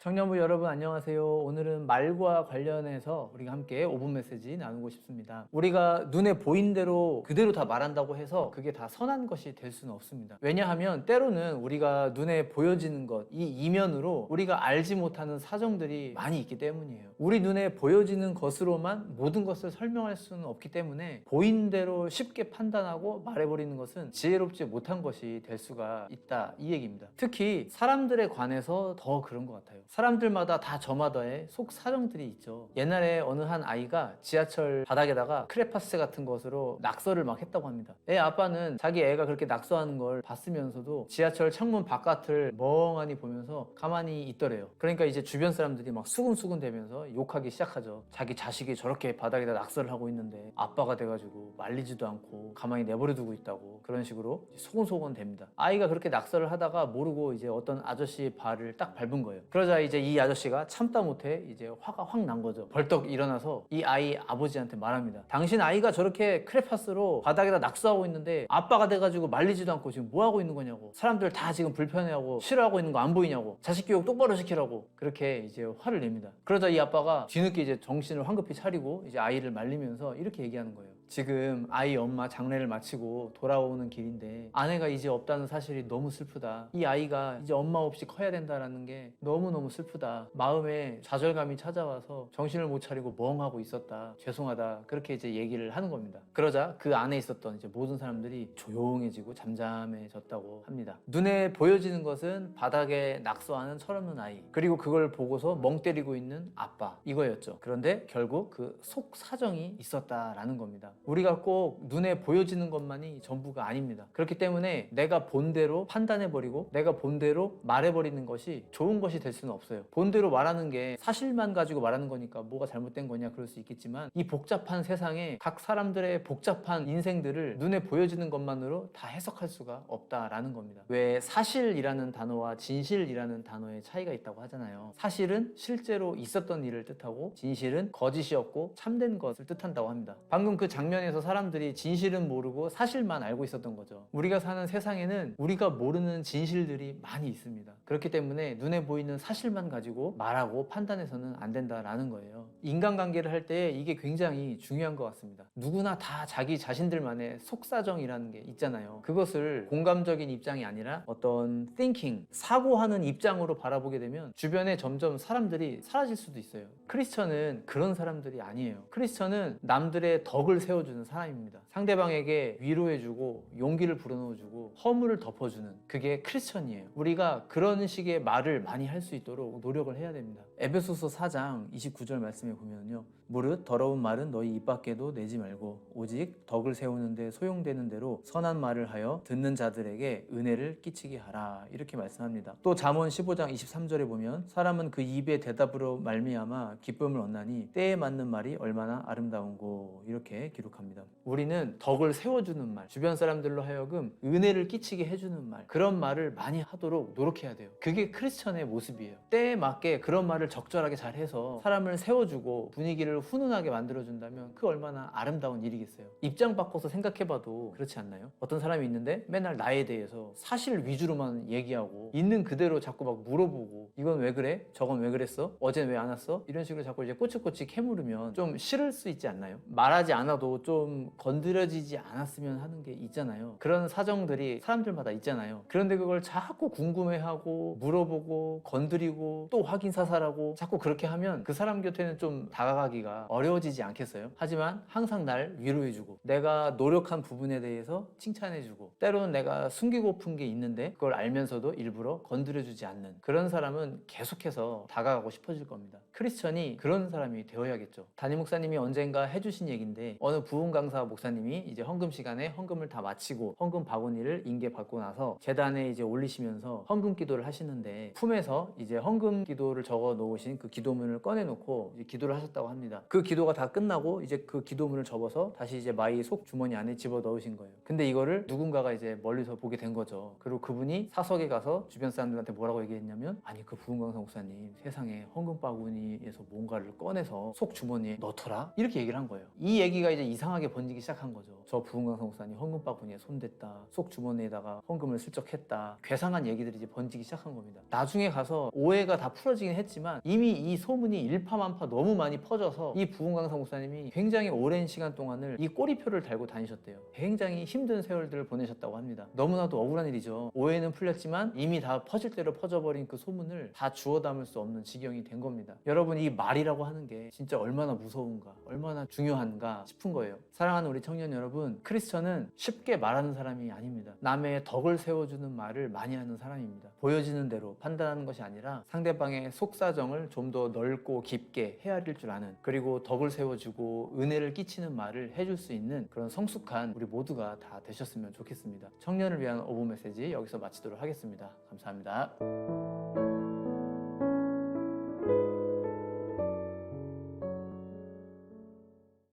청년부 여러분 안녕하세요. 오늘은 말과 관련해서 우리가 함께 5분 메시지 나누고 싶습니다. 우리가 눈에 보인 대로 그대로 다 말한다고 해서 그게 다 선한 것이 될 수는 없습니다. 왜냐하면 때로는 우리가 눈에 보여지는 것, 이 이면으로 우리가 알지 못하는 사정들이 많이 있기 때문이에요. 우리 눈에 보여지는 것으로만 모든 것을 설명할 수는 없기 때문에 보인 대로 쉽게 판단하고 말해버리는 것은 지혜롭지 못한 것이 될 수가 있다. 이 얘기입니다. 특히 사람들에 관해서 더 그런 것 같아요. 사람들마다 다 저마다의 속 사정들이 있죠. 옛날에 어느 한 아이가 지하철 바닥에다가 크레파스 같은 것으로 낙서를 막 했다고 합니다. 애 아빠는 자기 애가 그렇게 낙서하는 걸 봤으면서도 지하철 창문 바깥을 멍하니 보면서 가만히 있더래요. 그러니까 이제 주변 사람들이 막 수근수근 대면서 욕하기 시작하죠. 자기 자식이 저렇게 바닥에다 낙서를 하고 있는데 아빠가 돼가지고 말리지도 않고 가만히 내버려 두고 있다고 그런 식으로 소곤소곤 됩니다. 아이가 그렇게 낙서를 하다가 모르고 이제 어떤 아저씨의 발을 딱 밟은 거예요. 그러자 이제 이 아저씨가 참다 못해 이제 화가 확 난 거죠. 벌떡 일어나서 이 아이 아버지한테 말합니다. 당신 아이가 저렇게 크레파스로 바닥에다 낙서하고 있는데 아빠가 돼가지고 말리지도 않고 지금 뭐 하고 있는 거냐고. 사람들 다 지금 불편해하고 싫어하고 있는 거 안 보이냐고. 자식 교육 똑바로 시키라고. 그렇게 이제 화를 냅니다. 그러자 이 아빠가 뒤늦게 이제 정신을 황급히 차리고 이제 아이를 말리면서 이렇게 얘기하는 거예요. 지금 아이 엄마 장례를 마치고 돌아오는 길인데 아내가 이제 없다는 사실이 너무 슬프다. 이 아이가 이제 엄마 없이 커야 된다라는 게 너무너무 슬프다. 마음에 좌절감이 찾아와서 정신을 못 차리고 멍하고 있었다. 죄송하다. 그렇게 이제 얘기를 하는 겁니다. 그러자 그 안에 있었던 이제 모든 사람들이 조용해지고 잠잠해졌다고 합니다. 눈에 보여지는 것은 바닥에 낙서하는 철없는 아이. 그리고 그걸 보고서 멍 때리고 있는 아빠. 이거였죠. 그런데 결국 그 속 사정이 있었다라는 겁니다. 우리가 꼭 눈에 보여지는 것만이 전부가 아닙니다. 그렇기 때문에 내가 본대로 판단해버리고 내가 본대로 말해버리는 것이 좋은 것이 될 수는 없어요. 본대로 말하는 게 사실만 가지고 말하는 거니까 뭐가 잘못된 거냐 그럴 수 있겠지만 이 복잡한 세상에 각 사람들의 복잡한 인생들을 눈에 보여지는 것만으로 다 해석할 수가 없다라는 겁니다. 왜 사실이라는 단어와 진실이라는 단어의 차이가 있다고 하잖아요. 사실은 실제로 있었던 일을 뜻하고 진실은 거짓이었고 참된 것을 뜻한다고 합니다. 방금 그 장 면에서 사람들이 진실은 모르고 사실만 알고 있었던 거죠. 우리가 사는 세상에는 우리가 모르는 진실들이 많이 있습니다. 그렇기 때문에 눈에 보이는 사실만 가지고 말하고 판단해서는 안 된다라는 거예요. 인간관계를 할 때 이게 굉장히 중요한 것 같습니다. 누구나 다 자기 자신들만의 속사정이라는 게 있잖아요. 그것을 공감적인 입장이 아니라 어떤 thinking, 사고하는 입장으로 바라보게 되면 주변에 점점 사람들이 사라질 수도 있어요. 크리스천은 그런 사람들이 아니에요. 크리스천은 남들의 덕을 세워 주는 사람입니다. 상대방에게 위로해주고 용기를 불어넣어주고 허물을 덮어주는 그게 크리스천이에요. 우리가 그런 식의 말을 많이 할 수 있도록 노력을 해야 됩니다. 에베소서 4장 29절 말씀에 보면요. 무릇 더러운 말은 너희 입 밖에도 내지 말고 오직 덕을 세우는데 소용되는 대로 선한 말을 하여 듣는 자들에게 은혜를 끼치게 하라 이렇게 말씀합니다. 또 잠언 15장 23절에 보면 사람은 그 입의 대답으로 말미암아 기쁨을 얻나니 때에 맞는 말이 얼마나 아름다운고 이렇게 기록 합니다. 우리는 덕을 세워주는 말, 주변 사람들로 하여금 은혜를 끼치게 해주는 말 그런 말을 많이 하도록 노력해야 돼요. 그게 크리스천의 모습이에요. 때에 맞게 그런 말을 적절하게 잘 해서 사람을 세워주고 분위기를 훈훈하게 만들어준다면 그 얼마나 아름다운 일이겠어요. 입장 바꿔서 생각해봐도 그렇지 않나요? 어떤 사람이 있는데 맨날 나에 대해서 사실 위주로만 얘기하고 있는 그대로 자꾸 막 물어보고 이건 왜 그래? 저건 왜 그랬어? 어젠 왜 안 왔어? 이런 식으로 자꾸 이제 꼬치꼬치 캐물으면 좀 싫을 수 있지 않나요? 말하지 않아도 좀 건드려지지 않았으면 하는 게 있잖아요. 그런 사정들이 사람들마다 있잖아요. 그런데 그걸 자꾸 궁금해하고 물어보고 건드리고 또 확인 사살하고 자꾸 그렇게 하면 그 사람 곁에는 좀 다가가기가 어려워지지 않겠어요? 하지만 항상 날 위로해주고 내가 노력한 부분에 대해서 칭찬해주고 때로는 내가 숨기고픈 게 있는데 그걸 알면서도 일부러 건드려주지 않는 그런 사람은 계속해서 다가가고 싶어질 겁니다. 크리스천이 그런 사람이 되어야겠죠. 담임 목사님이 언젠가 해주신 얘기인데 어느 부흥 강사 목사님이 이제 헌금 시간에 헌금을 다 마치고 헌금 바구니를 인계 받고 나서 재단에 이제 올리시면서 헌금 기도를 하시는데 품에서 이제 헌금 기도를 적어 놓으신 그 기도문을 꺼내 놓고 기도를 하셨다고 합니다. 그 기도가 다 끝나고 이제 그 기도문을 접어서 다시 이제 마이 속 주머니 안에 집어 넣으신 거예요. 근데 이거를 누군가가 이제 멀리서 보게 된 거죠. 그리고 그분이 사석에 가서 주변 사람들한테 뭐라고 얘기했냐면 아니 그 부흥 강사 목사님 세상에 헌금 바구니에서 뭔가를 꺼내서 속 주머니에 넣더라 이렇게 얘기를 한 거예요. 이 얘기가 이제 이상하게 번지기 시작한 거죠. 저 부흥 강사 목사님 헌금 바구니에 손댔다. 속 주머니에다가 헌금을 슬쩍 했다. 괴상한 얘기들이 이제 번지기 시작. 시작한 겁니다. 나중에 가서 오해가 다 풀어지긴 했지만 이미 이 소문이 일파만파 너무 많이 퍼져서 이 부흥강사 목사님이 굉장히 오랜 시간 동안을 이 꼬리표를 달고 다니셨대요. 굉장히 힘든 세월들을 보내셨다고 합니다. 너무나도 억울한 일이죠. 오해는 풀렸지만 이미 다 퍼질 대로 퍼져버린 그 소문을 다 주워 담을 수 없는 지경이 된 겁니다. 여러분 이 말이라고 하는 게 진짜 얼마나 무서운가, 얼마나 중요한가 싶은 거예요. 사랑하는 우리 청년 여러분, 크리스천은 쉽게 말하는 사람이 아닙니다. 남의 덕을 세워주는 말을 많이 하는 사람입니다. 보여지는 대로 판단하는 것이 아니라 상대방의 속사정을 좀 더 넓고 깊게 헤아릴 줄 아는 그리고 덕을 세워주고 은혜를 끼치는 말을 해줄 수 있는 그런 성숙한 우리 모두가 다 되셨으면 좋겠습니다. 청년을 위한 오브 메시지 여기서 마치도록 하겠습니다. 감사합니다.